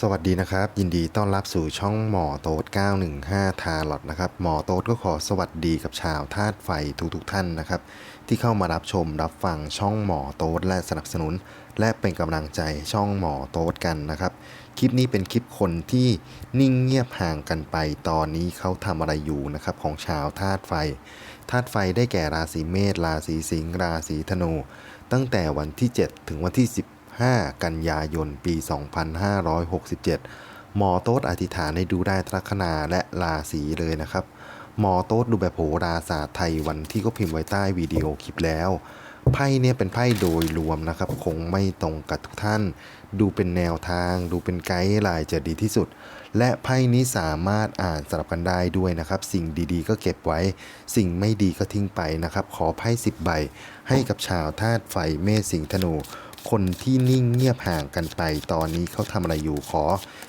สวัสดีนะครับ ยินดีต้อนรับสู่ช่องหมอโต๊ด915 ทาร์ลอตนะครับ หมอโต๊ดก็ขอสวัสดีกับชาวธาตุไฟทุกๆทท่านนะครับ ที่เข้ามารับชมรับฟังช่องหมอโต๊ดและสนับสนุน และเป็นกำลังใจช่องหมอโต๊ดกันนะครับ คลิปนี้เป็นคลิปคนที่นิ่งเงียบห่างกันไปตอนนี้เขาทำอะไรอยู่นะครับของชาวธาตุไฟธาตุไฟได้แก่ราศีเมษราศีสิงห์ราศีธนู ตั้งแต่วันที่ 7 ถึงวันที่ 5 กันยายน ปี 2567 หมอโต๊ดอธิษฐานให้ดูได้ลัคนาและราศีเลยนะครับ หมอโต๊ดดูแบบโหราศาสตร์ไทยวันที่ก็พิมพ์ไว้ใต้วิดีโอคลิปแล้ว ไพ่เนี่ยเป็นไพ่โดยรวมนะครับ คงไม่ตรงกับทุกท่าน ดูเป็นแนวทาง ดูเป็นไกด์ไลน์จะดีที่สุด และไพ่นี้สามารถอ่านสลับกันได้ด้วยนะครับ สิ่งดีๆ ก็เก็บไว้ สิ่งไม่ดีก็ทิ้งไปนะครับ ขอไพ่สิบใบให้กับชาวธาตุไฟเมษสิงห์ธนู คนที่นิ่งเงียบห่างกันไป ตอนนี้เขาทำอะไรอยู่ขอ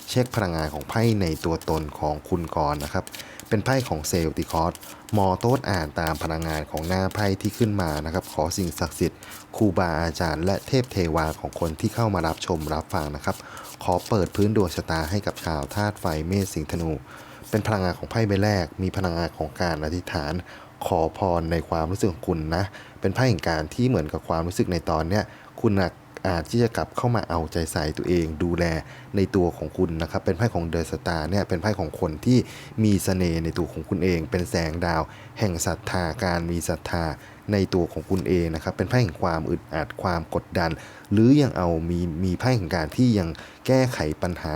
เช็คพลังงานของไพ่ในตัวตนของคุณก่อนนะครับ เป็นไพ่ของเซลติคอสมอโต๊ดอ่านตามพลังงานของหน้าไพ่ที่ขึ้นมานะครับ ขอสิ่งศักดิ์สิทธิ์ครูบาอาจารย์ และเทพเทวาของคนที่เข้ามารับชมรับฟังนะครับ ขอเปิดพื้นดวงชะตาให้กับชาวธาตุไฟเมษสิงห์ธนู เป็นพลังงานของไพ่ใบแรก มีพลังงานของการอธิษฐาน ขอพรในความรู้สึกของคุณนะ เป็นไพ่แห่งการที่เหมือนกับความรู้สึกในตอนเนี้ยคุณนะ อาจที่จะกลับเข้ามาเอาใจใส่ตัวเองดูแลในตัวของคุณนะครับ เป็นไพ่ของเดอะสตาร์เนี่ยเป็นไพ่ของคนที่มีเสน่ห์ในตัวของคุณเอง เป็นแสงดาว แห่งศรัทธาการมีศรัทธาในตัวของคุณเองนะครับ เป็นไพ่แห่งความอึดอัดความกดดัน หรือยังเอามีมีไพ่แห่งการที่ยังแก้ไขปัญหา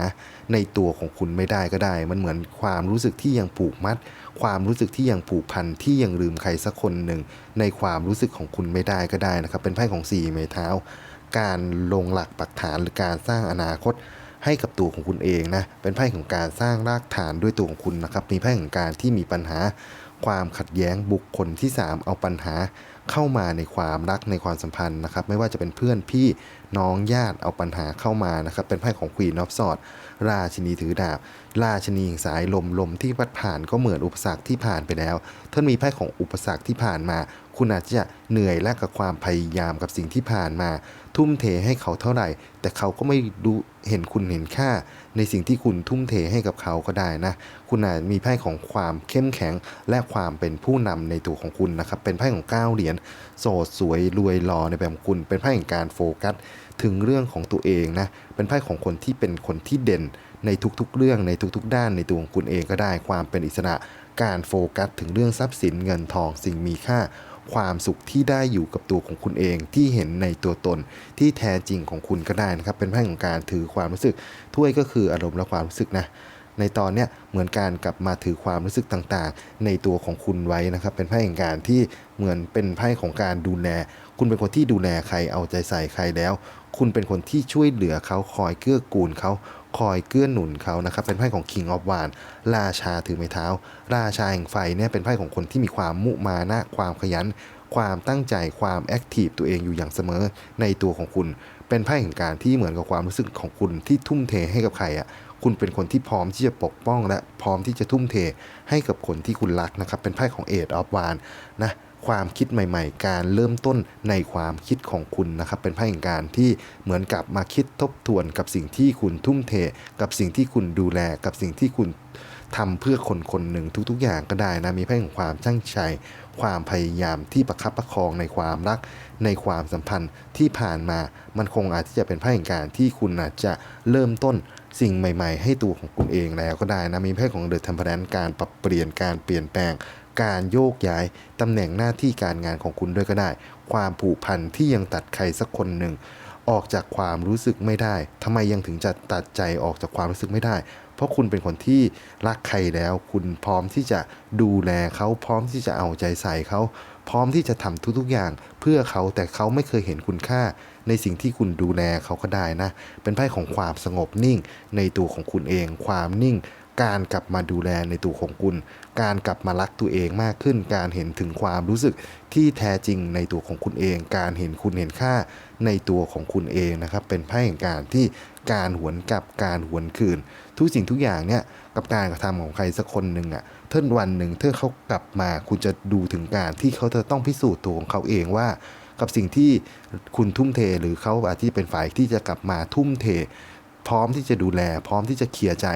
ในตัวของคุณไม่ได้ก็ได้ มันเหมือนความรู้สึกที่ยังผูกมัด ความรู้สึกที่ยังผูกพันที่ยังลืมใครสักคนหนึ่งในความรู้สึกของคุณไม่ได้ก็ได้นะครับ เป็นไพ่ของสี่ไม้เท้า การลงหลักปักฐานหรือการสร้างอนาคตให้กับตัวของคุณเองนะเป็นไพ่ของการสร้างรากฐานด้วยตัวของคุณนะครับ มีไพ่ของการที่มีปัญหาความขัดแย้งบุคคลที่ 3 เอาปัญหาเข้ามาในความรักในความสัมพันธ์นะครับ ไม่ว่าจะเป็นเพื่อนพี่น้องญาติเอาปัญหาเข้ามานะครับ เป็นไพ่ของ Queen of Swords ราชินีถือดาบ ราชินีหงสายลมลมที่พัดผ่านก็เหมือนอุปสรรคที่ผ่านไปแล้วท่านมีไพ่ของอุปสรรคที่ผ่านมา คุณอาจจะเหนื่อยและกับความพยายามกับสิ่งที่ผ่านมา ทุ่มเทให้เขาเท่าไหร่ แต่เขาก็ไม่ดูเห็นคุณเห็นค่า ในสิ่งที่คุณทุ่มเทให้กับเขาก็ได้นะ คุณอาจมีไพ่ของความเข้มแข็งและความเป็นผู้นำในตัวของคุณนะครับ เป็นไพ่ของ9เหรียญโสดสวยรวยรอในแบบของคุณ เป็นไพ่แห่งการโฟกัสถึงเรื่องของตัวเองนะ เป็นไพ่ของคนที่เป็นคนที่เด่นในทุกๆ เรื่องในทุกๆ ด้านในตัวของคุณเองก็ได้ ความเป็นอิสระ การโฟกัสถึงเรื่องทรัพย์สินเงินทองสิ่งมีค่า ความสุขที่ได้อยู่กับตัวของคุณเองที่เห็นในตัวตนที่แท้จริงของคุณก็ได้นะครับ เป็นไพ่ของการถือความรู้สึกถ้วยก็คืออารมณ์และความรู้สึกนะในตอนเนี้ยเหมือนการกลับมาถือความรู้สึกต่างๆ ในตัวของคุณไว้นะครับ เป็นไพ่แห่งการที่เหมือนเป็นไพ่ของการดูแล คุณเป็นคนที่ดูแลใครเอาใจใส่ใครแล้ว คุณเป็นคนที่ช่วยเหลือเขาคอยเกื้อกูลเขา คอยเกื้อหนุนเขานะครับ เป็นไพ่ของ King of w a n ราชาถือไม้เท้า ราชาแห่งไฟเนี่ยเป็นไพ่ของคนที่มีความมุมานะความขยัน ความตั้งใจความแอคทีฟตัวเองอยู่อย่างเสมอในตัวของคุณ เป็นไพ่แห่งการที่เหมือนกับความรู้สึกของคุณที่ทุ่มเทให้กับใครอะคุณเป็นคนที่พร้อมที่จะปกป้องและพร้อมที่จะทุ่มเทให้กับคนที่คุณรักนะครับ เป็นไพ่ของเอ of ออฟวานนะ ความคิดใหม่ ๆ การเริ่มต้นในความคิดของคุณนะครับ เป็นไพ่แห่งการที่เหมือนกับมาคิดทบทวนกับสิ่งที่คุณทุ่มเท กับสิ่งที่คุณดูแลกับสิ่งที่คุณทำเพื่อคนคนหนึ่งทุกๆ อย่างก็ได้นะมีไพ่ของความตั้งใจความพยายามที่ประคับประคองในความรัก ในความสัมพันธ์ที่ผ่านมา มันคงอาจจะเป็นไพ่แห่งการที่คุณอาจจะเริ่มต้นสิ่งใหม่ ๆ ให้ตัวของคุณเองแล้วก็ได้นะมีไพ่ของเดอะ e ท m เพ r รนการปรับเปลี่ยนการเปลี่ยนแปลง การโยกย้ายตำแหน่งหน้าที่การงานของคุณด้วยก็ได้ ความผูกพันที่ยังตัดใครสักคนหนึ่งออกจากความรู้สึกไม่ได้ทำไมยังถึงจะตัดใจออกจากความรู้สึกไม่ได้ เพราะคุณเป็นคนที่รักใครแล้ว คุณพร้อมที่จะดูแลเขาพร้อมที่จะเอาใจใส่เขาพร้อมที่จะทำทุกๆอย่าง เพื่อเขาแต่เขาไม่เคยเห็นคุณค่า ในสิ่งที่คุณดูแลเขาก็ได้นะ เป็นไพ่ของความสงบนิ่ง ในตัวของคุณเอง ความนิ่ง การกลับมาดูแลในตัวของคุณ การกลับมารักตัวเองมากขึ้น การเห็นถึงความรู้สึกที่แท้จริงในตัวของคุณเอง การเห็นคุณเห็นค่าในตัวของคุณเองนะครับ เป็นไพ่แห่งการที่การหวนกลับการหวนคืน ทุกสิ่งทุกอย่างเนี่ยกับการกระทำของใครสักคนหนึ่งอะ่ะเท่าวันหนึ่งเท่าเขากลับมาคุณจะดูถึงการที่เขาจะต้องพิสูจน์ตัวของเขาเองว่า กับสิ่งที่คุณทุ่มเทหรือเขาอาจจะเป็นฝ่ายที่จะกลับมาทุ่มเท พร้อมที่จะดูแล พร้อมที่จะเคลียร์ใจ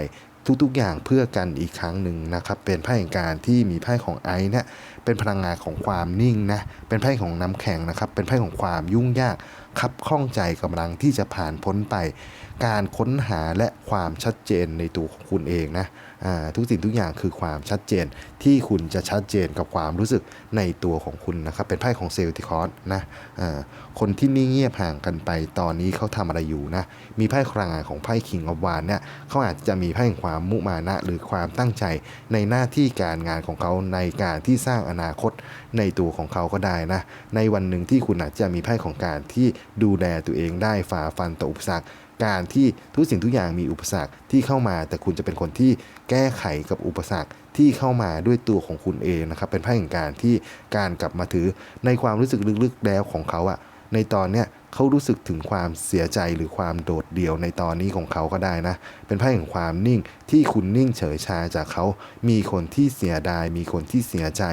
ทุกๆอย่างเพื่อกันอีกครั้งหนึ่งนะครับ เป็นไพ่แห่งการที่มีไพ่ของไอซ์เนี่ยเป็นพลังงานของความนิ่งนะ เป็นไพ่ของน้ำแข็งนะครับ เป็นไพ่ของความยุ่งยาก คับข้องใจกำลังที่จะผ่านพ้นไป การค้นหาและความชัดเจนในตัวของคุณเองนะทุกสิ่งทุกอย่างคือความชัดเจนที่คุณจะชัดเจนกับความรู้สึกในตัวของคุณนะครับ เป็นไพ่ของเซลติคอสนะคนที่นิ่งเงียบห่างกันไปตอนนี้เขาทำอะไรอยู่นะ มีไพ่พลังงานของไพ่คิงออฟวานเนี่ยเขาอาจจะมีไพ่แห่งความมุมานะ หรือความตั้งใจในหน้าที่การงานของเขาในการที่สร้างอนาคต ในตัวของเขาก็ได้นะ ในวันหนึ่งที่คุณอาจจะมีไพ่ของการที่ดูแลตัวเองได้ฝ่าฟันต่ออุปสรรคการที่ทุกสิ่งทุกอย่างมีอุปสรรคที่เข้ามา แต่คุณจะเป็นคนที่แก้ไขกับอุปสรรคที่เข้ามาด้วยตัวของคุณเองนะครับเป็นไพ่แห่งการที่การกลับมาถือในความรู้สึกลึกๆแล้วของเขาอะ ในตอนเนี้ยเขารู้สึกถึงความเสียใจหรือความโดดเดี่ยวในตอนนี้ของเขาก็ได้นะ เป็นไพ่แห่งความนิ่งที่คุณนิ่งเฉยชาจากเขา มีคนที่เสียดาย มีคนที่เสียใจ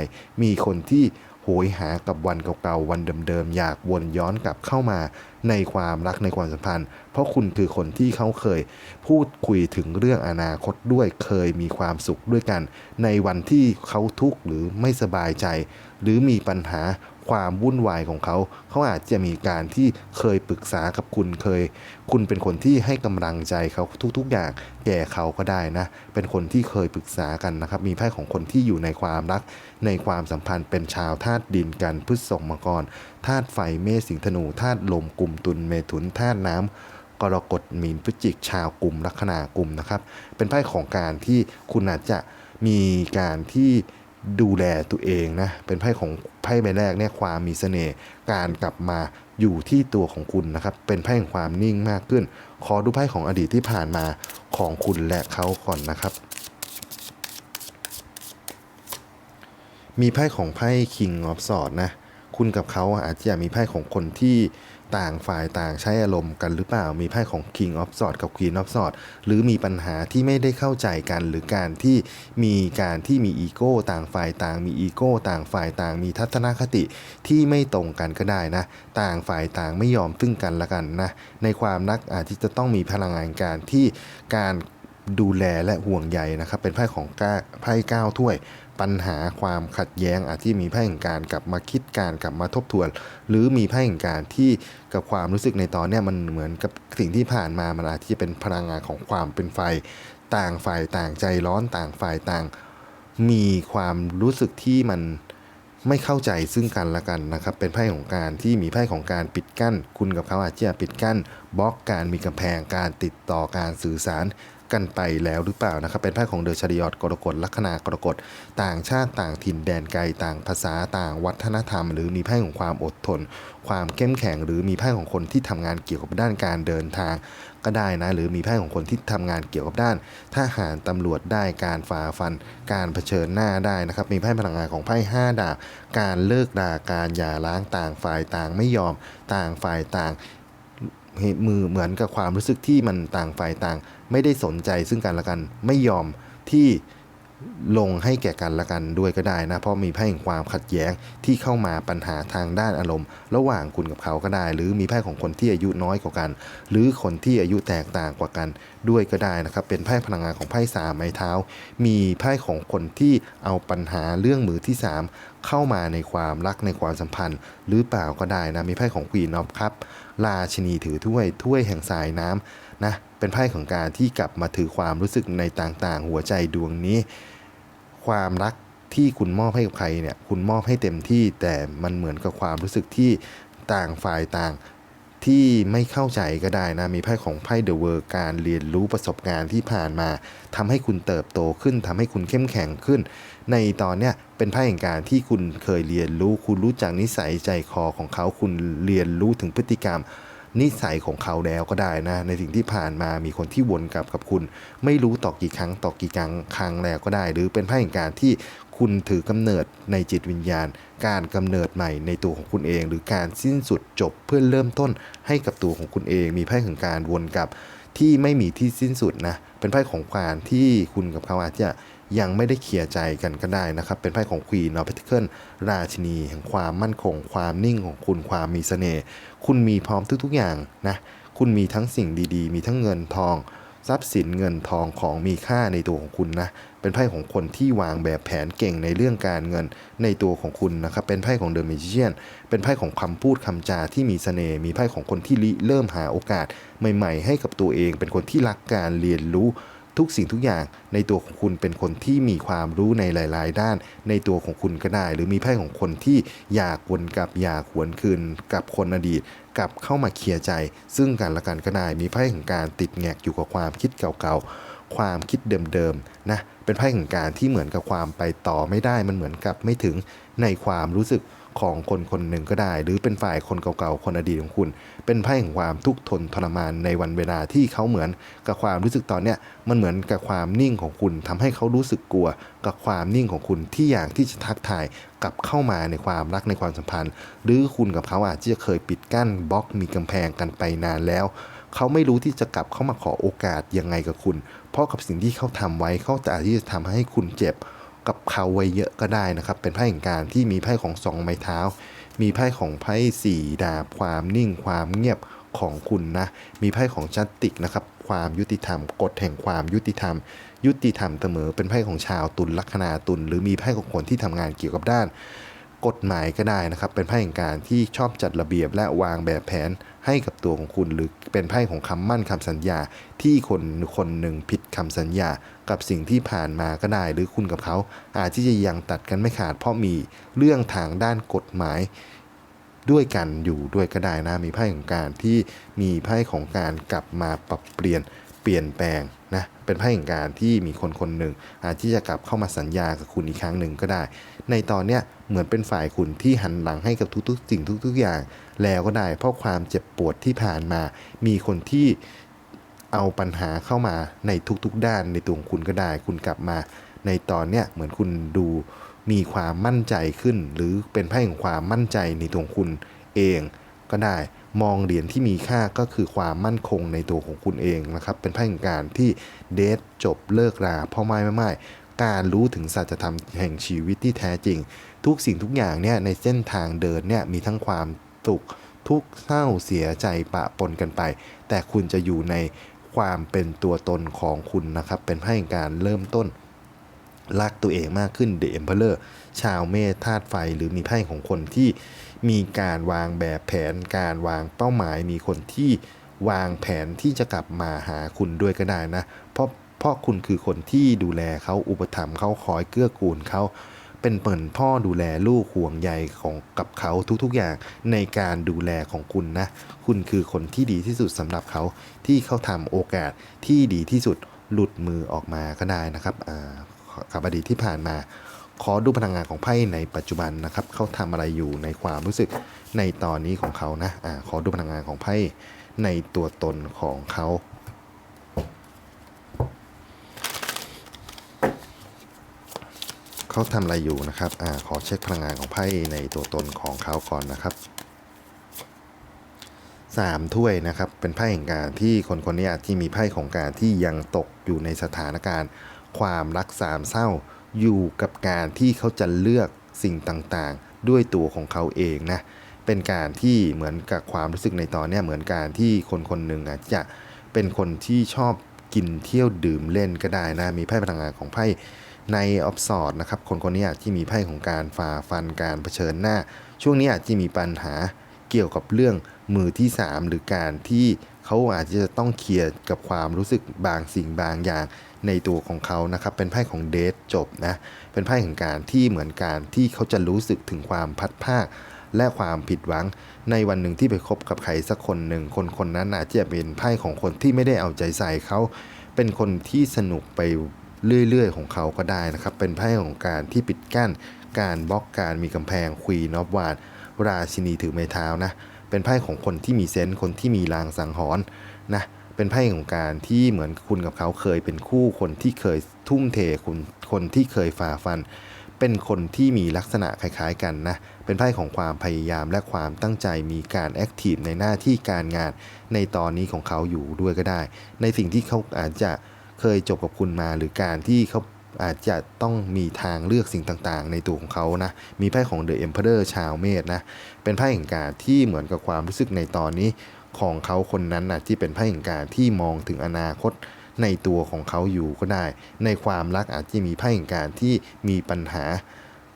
มีคนที่โหยหากับวันเก่าๆวันเดิมๆอยากวนย้อนกลับเข้ามาในความรักในความสัมพันธ์ เพราะคุณคือคนที่เขาเคยพูดคุยถึงเรื่องอนาคตด้วยเคยมีความสุขด้วยกัน ในวันที่เขาทุกข์หรือไม่สบายใจ หรือมีปัญหา ความวุ่นวายของเขา เขาอาจจะมีการที่เคยปรึกษากับคุณเคย คุณเป็นคนที่ให้กำลังใจเขาทุกๆ อย่างแก่เขาก็ได้นะ เป็นคนที่เคยปรึกษากันนะครับ มีไพ่ของคนที่อยู่ในความรัก ในความสัมพันธ์เป็นชาวธาตุดินกันพฤษภมังกรธาตุไฟเมษสิงห์ธนูธาตุลมกลุ่มตุลเมถุนธาตุน้ำกรกฎมีนพฤจิกชาวกลุ่มลัคนากลุ่มนะครับ เป็นไพ่ของการที่คุณอาจจะมีการที่ ดูแลตัวเองนะ เป็นไพ่ของไพ่ใบแรกเนี่ยความมีเสน่ห์การกลับมาอยู่ที่ตัวของคุณนะครับ เป็นไพ่แห่งความนิ่งมากขึ้น ขอดูไพ่ของอดีตที่ผ่านมาของคุณและเขาก่อนนะครับ มีไพ่ของไพ่ King of Swords นะ คุณกับเขาอาจจะมีไพ่ของคนที่ ต่างฝ่ายต่างใช้อารมณ์กันหรือเปล่ามีไพ่ของ King of Swords กับ Queen of Swords หรือมีปัญหาที่ไม่ได้เข้าใจกันหรือการที่มีการที่มีอีโก้ต่างฝ่ายต่างมีอีโก้ต่างฝ่ายต่างมีทัศนคติที่ไม่ตรงกันก็ได้นะ ต่างฝ่ายต่างไม่ยอมซึ่งกันและกันนะในความรักอาจจะต้องมีพลังงานการที่การ ดูแลและห่วงใยนะครับ เป็นไพ่ของก้าไพ่เก้าถ้วย ปัญหาความขัดแย้ง อาจที่มีไพ่แห่งการกลับมาคิดการกลับมาทบทวน หรือมีไพ่แห่งการที่กับความรู้สึกในตอนเนี้ยมันเหมือนกับสิ่งที่ผ่านมามันอาจที่จะเป็นพลังงานของความเป็นไฟ ต่างฝ่ายต่างใจร้อนต่างฝ่ายต่าง มีความรู้สึกที่มันไม่เข้าใจซึ่งกันและกันนะครับ เป็นไพ่ของการที่มีไพ่ของการปิดกั้น คุณกับเขาอาจจะปิดกั้นบล็อกการมีกำแพงการติดต่อการสื่อสาร กันไปแล้วหรือเปล่านะครับ เป็นไพ่ของเดอชริยอตกรกฎลัคนากรกฎต่างชาติต่างถิ่นแดนไกลต่างภาษาต่างวัฒนธรรม หรือมีไพ่ของความอดทน ความเข้มแข็ง หรือมีไพ่ของคนที่ทำงานเกี่ยวกับด้านการเดินทาง ก็ได้นะ หรือมีไพ่ของคนที่ทำงานเกี่ยวกับด้านทหารตำรวจได้การฝ่าฟัน การเผชิญหน้าได้นะครับ มีไพ่พลังงานของไพ่ห้าดาบการเลิกราการหย่าร้างต่างฝ่ายต่างไม่ยอม ต่างฝ่ายต่าง มือเหมือนกับความรู้สึกที่มันต่างฝ่ายต่าง ไม่ได้สนใจซึ่งกันและกัน ไม่ยอมที่ลงให้แก่กันและกันด้วยก็ได้นะ เพราะมีไพ่แห่งความขัดแย้งที่เข้ามาปัญหาทางด้านอารมณ์ ระหว่างคุณกับเขาก็ได้ หรือมีไพ่ของคนที่อายุน้อยกว่ากัน หรือคนที่อายุแตกต่างกว่ากันด้วยก็ได้นะครับ เป็นไพ่พลังงานของไพ่สามไม้เท้า มีไพ่ของคนที่เอาปัญหาเรื่องมือที่สาม เข้ามาในความรักในความสัมพันธ์ หรือเปล่าก็ได้นะมีไพ่ของควีนอฟครับราชินีถือถ้วยถ้วยแห่งสายน้ำนะเป็นไพ่ของการที่กลับมาถือความรู้สึกในต่างๆ หัวใจดวงนี้ ความรักที่คุณมอบให้กับใครเนี่ยคุณมอบให้เต็มที่แต่มันเหมือนกับความรู้สึกที่ต่างฝ่ายต่าง ที่ไม่เข้าใจก็ได้นะ มีไพ่ของไพ่เดอะเวิร์การเรียนรู้ประสบการณ์ที่ผ่านมาทำให้คุณเติบโตขึ้นทำให้คุณเข้มแข็งขึ้น ในตอนเนี้ยเป็นไพ่แห่งการที่คุณเคยเรียนรู้ คุณรู้จักนิสัยใจคอของเขา คุณเรียนรู้ถึงพฤติกรรม นิสัยของเขาแล้วก็ได้นะ ในสิ่งที่ผ่านมามีคนที่วนกลับกับคุณ ไม่รู้ต่อกี่ครั้งต่อกี่ครั้งครั้งแล้วก็ได้ หรือเป็นไพ่แห่งการที่ คุณถือกำเนิดในจิตวิญญาณ การกำเนิดใหม่ในตัวของคุณเอง หรือการสิ้นสุดจบเพื่อเริ่มต้นให้กับตัวของคุณเอง มีไพ่แห่งการวนกลับที่ไม่มีที่สิ้นสุดนะ เป็นไพ่ของการที่คุณกับเขาอาจจะยังไม่ได้เคลียร์ใจกันก็ได้นะครับ เป็นไพ่ของควีนอ f เพ t เคิลราชินีแห่งความมั่นคง ความนิ่งของคุณความมีเสน่ห์คุณมีพร้อมทุกๆอย่างนะ คุณมีทั้งสิ่งดีๆ มีทั้งเงินทอง ทรัพย์สินเงินทองของมีค่าในตัวของคุณนะ เป็นไพ่ของคนที่วางแบบแผนเก่งในเรื่องการเงินในตัวของคุณนะครับ เป็นไพ่ของเดอะมิเชียน เป็นไพ่ของคำพูดคำจาที่มีเสน่ห์ มีไพ่ของคนที่ริเริ่มหาโอกาสใหม่ๆ ให้กับตัวเอง เป็นคนที่รักการเรียนรู้ทุกสิ่งทุกอย่างในตัวของคุณเป็นคนที่มีความรู้ในหลาย ๆ ด้าน ในตัวของคุณก็ได้ หรือมีไพ่ของคนที่อยากวนกลับอยากหวนคืนกับคนอดีตกลับเข้ามาเคลียร์ใจ ซึ่งกันและกันก็ได้มีไพ่ของการติดแงกอยู่กับความคิดเก่าๆ ความคิดเดิมๆนะเป็นไพ่ของการที่เหมือนกับความไปต่อไม่ได้มันเหมือนกับไม่ถึงในความรู้สึกของคนคนหนึ่งก็ได้ หรือเป็นฝ่ายคนเก่าๆ คนอดีตของคุณ เป็นไพ่ของความทุกข์ทนทรมานในวันเวลาที่เขาเหมือนกับความรู้สึกตอนเนี้ยมันเหมือนกับความนิ่งของคุณทำให้เขารู้สึกกลัว กับความนิ่งของคุณที่อยากที่จะทักทายกลับเข้ามาในความรักในความสัมพันธ์ หรือคุณกับเขาอาจจะเคยปิดกั้นบล็อกมีกำแพงกันไปนานแล้ว เขาไม่รู้ที่จะกลับเข้ามาขอโอกาสยังไงกับคุณ เพราะกับสิ่งที่เขาทำไว้เขาจะอาจที่จะทำให้คุณเจ็บกับเขาไว้เยอะก็ได้นะครับ เป็นไพ่แห่งการที่มีไพ่ของสองไม้เท้า มีไพ่ของไพ่สี่ดาบความนิ่งความเงียบของคุณนะ มีไพ่ของจัตติกนะครับ ความยุติธรรม กฎแห่งความยุติธรรม ยุติธรรมเสมอ เป็นไพ่ของชาวตุลลัคนาตุลหรือมีไพ่ของคนที่ทำงานเกี่ยวกับด้าน กฎหมายก็ได้นะครับ เป็นไพ่แห่งการที่ชอบจัดระเบียบและวางแบบแผนให้กับตัวของคุณ หรือเป็นไพ่ของคำมั่นคำสัญญา ที่คนคนหนึ่งผิดคำสัญญา กับสิ่งที่ผ่านมาก็ได้ หรือคุณกับเขา อาจที่จะยังตัดกันไม่ขาด เพราะมีเรื่องทางด้านกฎหมายด้วยกันอยู่ด้วยก็ได้นะ มีไพ่ของการที่มีไพ่ของการกลับมาปรับเปลี่ยนเปลี่ยนแปลงนะ เป็นไพ่ของการที่มีคนคนหนึ่งอาจที่จะกลับเข้ามาสัญญากับคุณอีกครั้งหนึ่งก็ได้ ในตอนเนี้ยเหมือนเป็นฝ่ายคุณที่หันหลังให้กับทุกๆสิ่งทุก ๆอย่าง แล้วก็ได้ เพราะความเจ็บปวดที่ผ่านมา มีคนที่เอาปัญหาเข้ามาในทุกๆ ด้านในตัวคุณก็ได้ คุณกลับมา ในตอนเนี้ยเหมือนคุณดูมีความมั่นใจขึ้น หรือเป็นไพ่ของความมั่นใจในตัวคุณเองก็ได้ มองเหรียญที่มีค่าก็คือความมั่นคงในตัวของคุณเองนะครับ เป็นไพ่ของการที่เดทจบเลิกราพ่อไม่ไม่ไม่การรู้ถึงสัจธรรมแห่งชีวิตที่แท้จริง ทุกสิ่งทุกอย่างเนี่ยในเส้นทางเดินเนี่ยมีทั้งความสุขทุกเศร้าเสียใจปะปนกันไป แต่คุณจะอยู่ในความเป็นตัวตนของคุณนะครับ เป็นไพ่แห่งการเริ่มต้น รักตัวเองมากขึ้น The Emperor ชาวเมธาตุไฟหรือมีไพ่ของคนที่มีการวางแบบแผนการวางเป้าหมายมีคนที่วางแผนที่จะกลับมาหาคุณด้วยก็ได้นะ เพราะเพราะคุณคือคนที่ดูแลเขาอุปถัมภ์เขาคอยเกื้อกูลเขาเป็นเปิ่นพ่อดูแลลูกห่วงใยของกับเขาทุกๆอย่างในการดูแลของคุณนะ คุณคือคนที่ดีที่สุดสำหรับเขาที่เขาทำโอกาสที่ดีที่สุดหลุดมือออกมาก็ได้นะครับอ่า กับอดีตที่ผ่านมา ขอดูพลังงานของไพ่ในปัจจุบันนะครับเขาทำอะไรอยู่ในความรู้สึกในตอนนี้ของเขานะอ่าขอดูพลังงานของไพ่ในตัวตนของเขาเขาทำอะไรอยู่นะครับอ่าขอเช็คพลังงานของไพ่ในตัวตนของเขาก่อนนะครับสามถ้วยนะครับเป็นไพ่แห่งการที่คนคนนี้ที่มีไพ่ของการที่ยังตกอยู่ในสถานการณ์ ความรักสามเศร้า อยู่กับการที่เขาจะเลือกสิ่งต่างๆ ด้วยตัวของเขาเองนะ เป็นการที่เหมือนกับความรู้สึกในตอนนี้เหมือนการที่คนคนหนึ่งอาจจะเป็นคนที่ชอบกินเที่ยวดื่มเล่นก็ได้นะ มีไพ่พลังงานของไพ่ในออฟสอดนะครับ คนคนนี้อาจที่มีไพ่ของการฝ่าฟันการเผชิญหน้า ช่วงนี้อาจจะมีปัญหาเกี่ยวกับเรื่องมือที่ 3 หรือการที่ เขาอาจจะต้องเคลียร์กับความรู้สึกบางสิ่งบางอย่างในตัวของเขานะครับ เป็นไพ่ของเดทจบนะ เป็นไพ่แห่งการที่เหมือนการที่เขาจะรู้สึกถึงความพัดภาค และความผิดหวัง ในวันหนึ่งที่ไปคบกับใครสักคนหนึ่ง คนคนนั้นอาจจะเป็นไพ่ของคนที่ไม่ได้เอาใจใส่เขา เป็นคนที่สนุกไปเรื่อยๆ ของเขาก็ได้นะครับ เป็นไพ่ของการที่ปิดกั้น การบล็อกการมีกำแพงควีนอฟวานราชินีถือไม้เท้านะ เป็นไพ่ของคนที่มีเซนส์คนที่มีลางสังหรณ์นะเป็นไพ่ของการที่เหมือนคุณกับเขาเคยเป็นคู่คนที่เคยทุ่มเทคุณคนที่เคยฝ่าฟัน เป็นคนที่มีลักษณะคล้ายๆกันนะเป็นไพ่ของความพยายามและความตั้งใจมีการแอคทีฟในหน้าที่การงาน ในตอนนี้ของเขาอยู่ด้วยก็ได้ ในสิ่งที่เขาอาจจะเคยจบกับคุณมาหรือการที่เขา อาจจะต้องมีทางเลือกสิ่งต่างๆ ในตัวของเขานะ มีไพ่ของ The Emperor ชาวเมษนะ เป็นไพ่แห่งการที่เหมือนกับความรู้สึกในตอนนี้ของเขาคนนั้นนะที่เป็นไพ่แห่งการที่มองถึงอนาคตในตัวของเขาอยู่ก็ได้ ในความรักอาจจะมีไพ่แห่งการที่มีปัญหา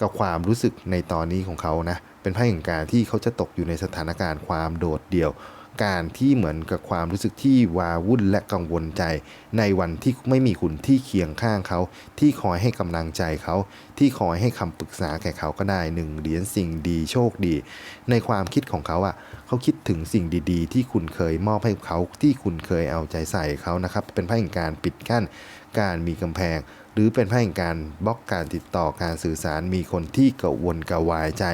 กับความรู้สึกในตอนนี้ของเขานะ เป็นไพ่แห่งการที่เขาจะตกอยู่ในสถานการณ์ความโดดเดี่ยว การที่เหมือนกับความรู้สึกที่วาวุ่นและกังวลใจ ในวันที่ไม่มีคุณที่เคียงข้างเขา ที่คอยให้กำลังใจเขา ที่คอยให้คำปรึกษาแก่เขาก็ได้หนึ่งเหรียญสิ่งดีโชคดี ในความคิดของเขาอะเขาคิดถึงสิ่งดีๆ ที่คุณเคยมอบให้เขาที่คุณเคยเอาใจใส่เขานะครับ เป็นไพ่แห่งการปิดกั้น การมีกำแพง หรือเป็นไพ่แห่งการบล็อกการติดต่อการสื่อสาร มีคนที่กระวนกระวายใจ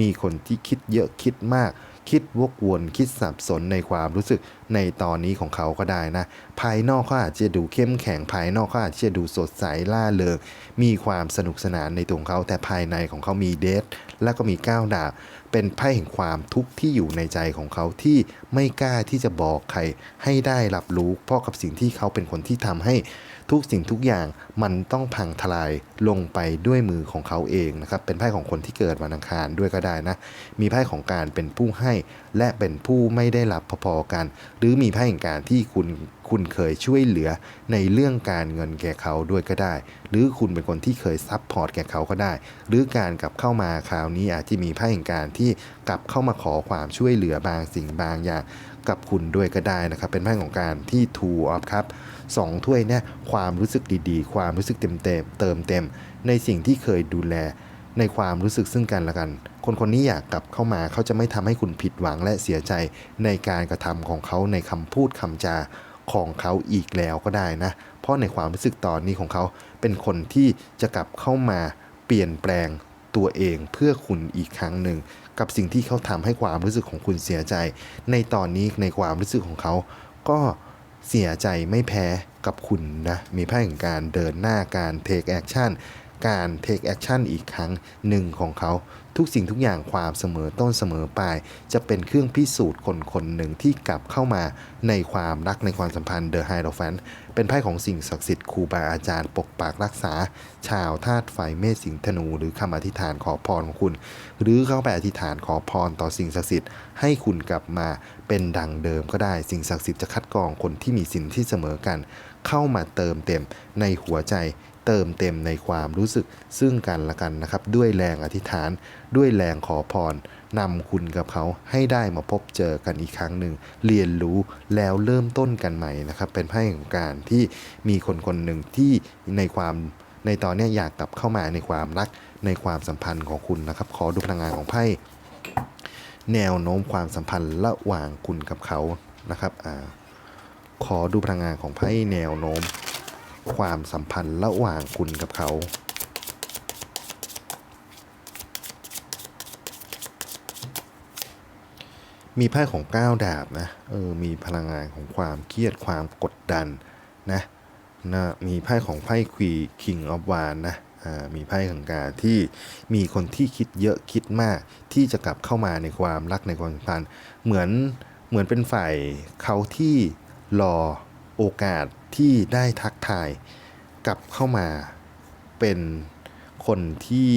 มีคนที่คิดเยอะคิดมาก คิดวกวนคิดสับสนในความรู้สึกในตอนนี้ของเขาก็ได้นะ ภายนอกเขาอาจจะดูเข้มแข็งภายนอกเขาอาจจะดูสดใสล่าเริงมีความสนุกสนานในตัวของเขา แต่ภายในของเขามีเดทแล้วก็มีก้าวดาบเป็นไพ่แห่งความทุกข์ที่อยู่ในใจของเขาที่ไม่กล้าที่จะบอกใครให้ได้รับรู้เพราะกับสิ่งที่เขาเป็นคนที่ทำให้ ทุกสิ่งทุกอย่างมันต้องพังทลายลงไปด้วยมือของเขาเองนะครับ เป็นไพ่ของคนที่เกิดวันอังคารด้วยก็ได้นะ มีไพ่ของการเป็นผู้ให้และเป็นผู้ไม่ได้รับพอๆกัน หรือมีไพ่แห่งการที่คุณคุณเคยช่วยเหลือในเรื่องการเงินแก่เขาด้วยก็ได้ หรือคุณเป็นคนที่เคยซับพอร์ตแก่เขาก็ได้ หรือการกลับเข้ามาคราวนี้อาจจะมีไพ่แห่งการที่กลับเข้ามาขอความช่วยเหลือบางสิ่งบางอย่าง กับคุณด้วยก็ได้นะครับ เป็นไพ่ของการที่ two of ครับสองถ้วยเนี่ยความรู้สึกดีๆ ความรู้สึกเต็มเต็มเติมเต็ม ในสิ่งที่เคยดูแลในความรู้สึกซึ่งกันและกัน คนคนนี้อยากกลับเข้ามาเขาจะไม่ทำให้คุณผิดหวังและเสียใจในการกระทำของเขาในคำพูดคำจาของเขาอีกแล้วก็ได้นะ เพราะในความรู้สึกตอนนี้ของเขาเป็นคนที่จะกลับเข้ามาเปลี่ยนแปลงตัวเองเพื่อคุณอีกครั้งหนึ่ง กับสิ่งที่เขาทำให้ความรู้สึกของคุณเสียใจ ในตอนนี้ในความรู้สึกของเขา ก็เสียใจไม่แพ้กับคุณนะ มีไพ่แห่งการเดินหน้าการเทคแอคชั่น การ take action อีกครั้งหนึ่งของเขา ทุกสิ่งทุกอย่างความเสมอต้นเสมอปลาย จะเป็นเครื่องพิสูจน์คนคนหนึ่งที่กลับเข้ามาในความรักในความสัมพันธ์ The Hierophant เป็นไพ่ของสิ่งศักดิ์สิทธิ์ครูบาอาจารย์ปกปักรักษา ชาวธาตุไฟเมษสิงธนู หรือคำอธิษฐานขอพรของคุณ หรือเข้าไปอธิษฐานขอพรต่อสิ่งศักดิ์สิทธิ์ให้คุณกลับมาเป็นดังเดิมก็ได้สิ่งศักดิ์สิทธิ์จะคัดกรองคนที่มีสินที่เสมอกัน เข้ามาเติมเต็มในหัวใจ เติมเต็มในความรู้สึกซึ่งกันและกันนะครับ ด้วยแรงอธิษฐาน ด้วยแรงขอพรนำคุณกับเขาให้ได้มาพบเจอกันอีกครั้งหนึ่ง เรียนรู้แล้วเริ่มต้นกันใหม่นะครับ เป็นไพ่ของการที่มีคนคนหนึ่งที่ในความในตอนนี้อยากกลับเข้ามาในความรักในความสัมพันธ์ของคุณนะครับ ขอดูพลังงานของไพ่แนวโน้มความสัมพันธ์ระหว่างคุณกับเขานะครับอขอดูพลังงานของไพ่แนวโน้ม ความสัมพันธ์ระหว่างคุณกับเขา มีไพ่ของก้าวดาบนะ เออ มีพลังงานของความเครียดความกดดันนะนะมีไพ่ของไพ่ควีคิงออฟวานนะมีไพ่ของการที่มีคนที่คิดเยอะคิดมาก ที่จะกลับเข้ามาในความรักในความสัมพันธ์เหมือนเหมือนเป็นฝ่ายเขาที่รอโอกาส ที่ได้ทักทายกลับเข้ามาเป็นคนที่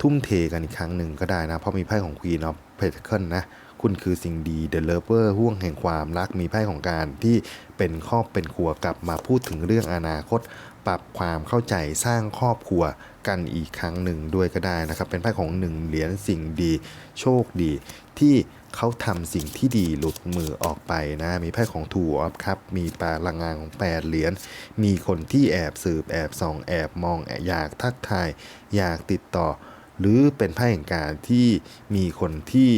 ทุ่มเทกันอีกครั้งหนึ่งก็ได้นะ เพราะมีไพ่ของ Queen of Pentacle นะ คุณคือสิ่งดี The Lover ห่วงแห่งความรักมีไพ่ของการที่เป็นครอบเป็นครัวกลับมาพูดถึงเรื่องอนาคต ปรับความเข้าใจสร้างครอบครัวกันอีกครั้งหนึ่งด้วยก็ได้นะครับ เป็นไพ่ของหนึ่งเหรียญสิ่งดี โชคดีที่ เขาทำสิ่งที่ดีหลุดมือออกไปนะ มีไพ่ของถูออฟครับ มีปลาลังงานของ8เหรียญ มีคนที่แอบสืบแอบส่องแอบมองอบอยากทักทาย อยากติดต่อ หรือเป็นไพ่แห่งการที่มีคนที่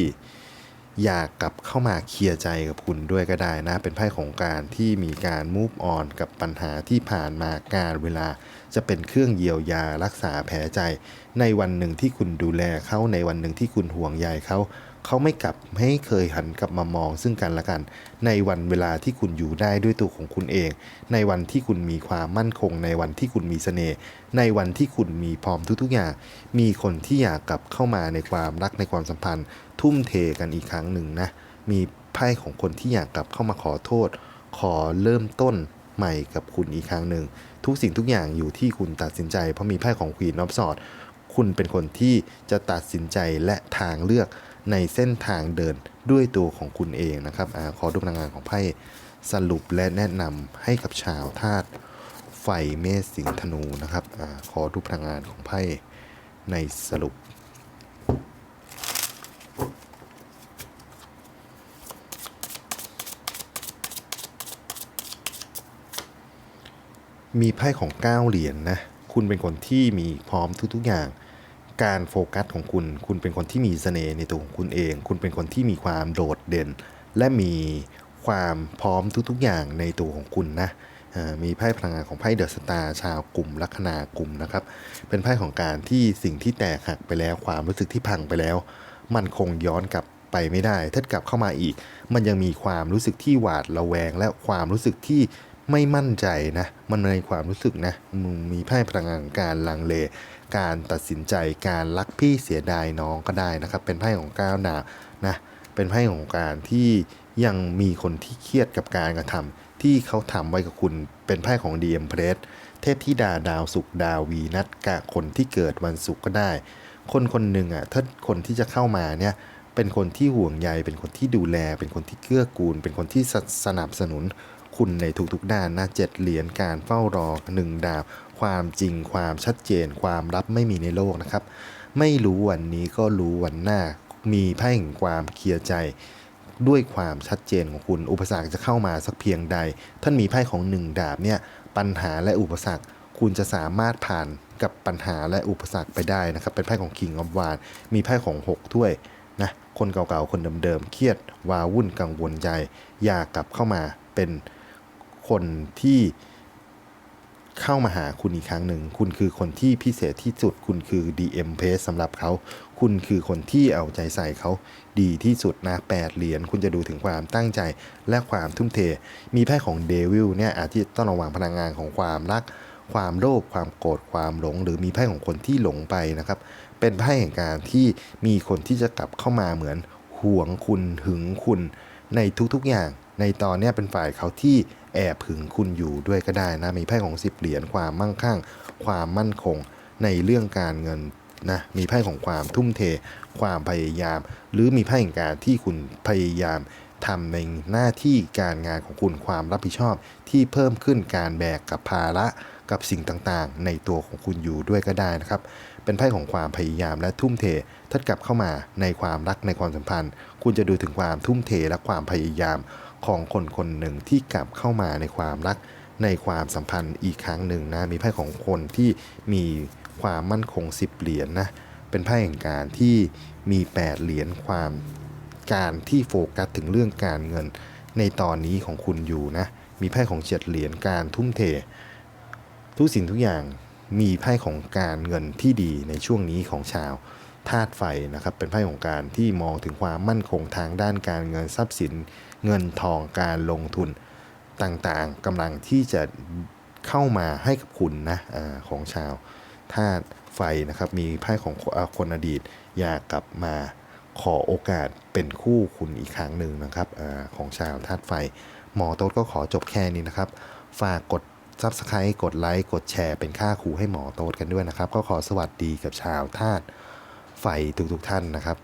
อยากกลับเข้ามาเคลียร์ใจกับคุณด้วยก็ได้นะ เป็นไพ่ของการที่มีการ move on กับปัญหาที่ผ่านมาการเวลา จะเป็นเครื่องเยียวยารักษาแผลใจ ในวันหนึ่งที่คุณดูแลเขาในวันหนึ่งที่คุณห่วงใยเขา เขาไม่กลับให้เคยหันกลับมามองซึ่งกันและกัน ในวันเวลาที่คุณอยู่ได้ด้วยตัวของคุณเอง ในวันที่คุณมีความมั่นคง ในวันที่คุณมีเสน่ห์ในวันที่คุณมีพร้อมทุกๆอย่าง มีคนที่อยากกลับเข้ามาในความรักในความสัมพันธ์ ทุ่มเทกันอีกครั้งหนึ่งนะมีไพ่ของคนที่อยากกลับเข้ามาขอโทษ ขอเริ่มต้นใหม่กับคุณอีกครั้งหนึ่งทุกสิ่งทุกอย่างอยู่ที่คุณตัดสินใจ เพราะมีไพ่ของ Queen of Swords คุณเป็นคนที่จะตัดสินใจและทางเลือก ในเส้นทางเดินด้วยตัวของคุณเองนะครับอขอดูพลังงานของไพ่สรุปและแนะนำให้กับชาวธาตุไฟเมษสิงห์ธนูนะครับอขอดูพลังงานของไพ่ในสรุปมีไพ่ของ 9 เหรียญนะคุณเป็นคนที่มีพร้อมทุก ๆ อย่าง การโฟกัสของคุณ คุณเป็นคนที่มีเสน่ห์ในตัวของคุณเอง คุณเป็นคนที่มีความโดดเด่น และมีความพร้อมทุกๆอย่างในตัวของคุณนะมีไพ่พลังงานของไพ่เดอะสตาร์ชาวกลุ่มลัคนากลุ่มนะครับ เป็นไพ่ของการที่สิ่งที่แตกหักไปแล้วความรู้สึกที่พังไปแล้ว มันคงย้อนกลับไปไม่ได้ ถ้ากลับเข้ามาอีก มันยังมีความรู้สึกที่หวาดระแวง และความรู้สึกที่ ไม่มั่นใจนะ มันในความรู้สึกนะมึงมีไพ่พลังงานการลังเล การตัดสินใจการรักพี่เสียดายน้องก็ได้นะครับ เป็นไพ่ของก้าวหนานะเป็นไพ่ของการที่ยังมีคนที่เครียดกับการกระทำที่เขาทำไว้กับคุณเป็นไพ่ของดีเอ็มเพรสเทพธิดาดาวศุกดาววีนัดกะคนที่เกิดวันศุกร์ก็ได้ คนคนหนึ่งอะถ้าคนที่จะเข้ามาเนี่ยเป็นคนที่ห่วงใย เป็นคนที่ดูแล เป็นคนที่เกื้อกูล เป็นคนที่สนับสนุน คุณในทุกๆด้านนะเจ็ดเหรียญการเฝ้ารอหนึ่งดาบ ความจริงความชัดเจน ความลับไม่มีในโลกนะครับ ไม่รู้วันนี้ก็รู้วันหน้า มีไพ่แห่งความเคลียร์ใจด้วยความชัดเจนของคุณ อุปสรรคจะเข้ามาสักเพียงใด ท่านมีไพ่ของหนึ่งดาบเนี่ยปัญหาและอุปสรรค คุณจะสามารถผ่านกับปัญหาและอุปสรรคไปได้นะครับ เป็นไพ่ของ King of w a n มีไพ่ของ 6 ถ้วยนะคนเก่าๆ คนเดิมๆ เครียดวาวุ่นกังวลใจ อยากกลับเข้ามาเป็น คนที่เข้ามาหาคุณอีกครั้งหนึ่ง คุณคือคนที่พิเศษที่สุด คุณคือ DM p a c e สำหรับเขา คุณคือคนที่เอาใจใส่เขาดีที่สุดนะแปดเหรียญ คุณจะดูถึงความตั้งใจและความทุ่มเท มีไพ่ของเดวิลเนี่ยอาจจะต้องระวังพลังงานของความรัก ความโลภ ความโกรธ ความหลง หรือมีไพ่ของคนที่หลงไปนะครับ เป็นไพ่แห่งการที่มีคนที่จะกลับเข้ามาเหมือน ห่วงคุณหึงคุณในทุกๆอย่าง ในตอนนี้เป็นฝ่ายเขาที่แอบหึงคุณอยู่ด้วยก็ได้นะมีไพ่ของสิบเหรียญความมั่งคั่ง ความมั่นคงในเรื่องการเงินนะมีไพ่ของความทุ่มเท ความพยายาม หรือมีไพ่แห่งการที่คุณพยายามทำในหน้าที่การงานของคุณความรับผิดชอบที่เพิ่มขึ้นการแบกกับภาระกับสิ่งต่างๆ ในตัวของคุณอยู่ด้วยก็ได้นะครับ เป็นไพ่ของความพยายามและทุ่มเท ถ้ากลับเข้ามาในความรักในความสัมพันธ์ คุณจะดูถึงความทุ่มเทและความพยายามของคนคนหนึ่งที่กลับเข้ามาในความรักในความสัมพันธ์อีกครั้งหนึ่งนะมีไพ่ของคนที่มีความมั่นคงสิบเหรียญนะเป็นไพ่แห่งการที่มี 8 เหรียญความการที่โฟกัสถึงเรื่องการเงินในตอนนี้ของคุณอยู่นะมีไพ่ของเจ็ดเหรียญการทุ่มเท ทุกสิ่งทุกอย่างมีไพ่ของการเงินที่ดีในช่วงนี้ของชาว ธาตุไฟนะครับ เป็นไพ่ของการที่มองถึงความมั่นคงทางด้านการเงินทรัพย์สิน เงินทองการลงทุนต่างๆกำลังที่จะเข้ามาให้กับคุณนะอของชาวธาตุไฟนะครับ มีไพ่ของคนอดีต อยากกลับมาขอโอกาสเป็นคู่คุณอีกครั้งหนึ่งนะครับอของชาวธาตุไฟ หมอโต๊ดก็ขอจบแค่นี้นะครับ ฝากกด Subscribe กดไลค์ กดแชร์เป็นค่าครูให้หมอโต๊ดกันด้วยนะครับ ก็ขอสวัสดีกับชาวธาตุ ไฟทุกๆท่านนะครับ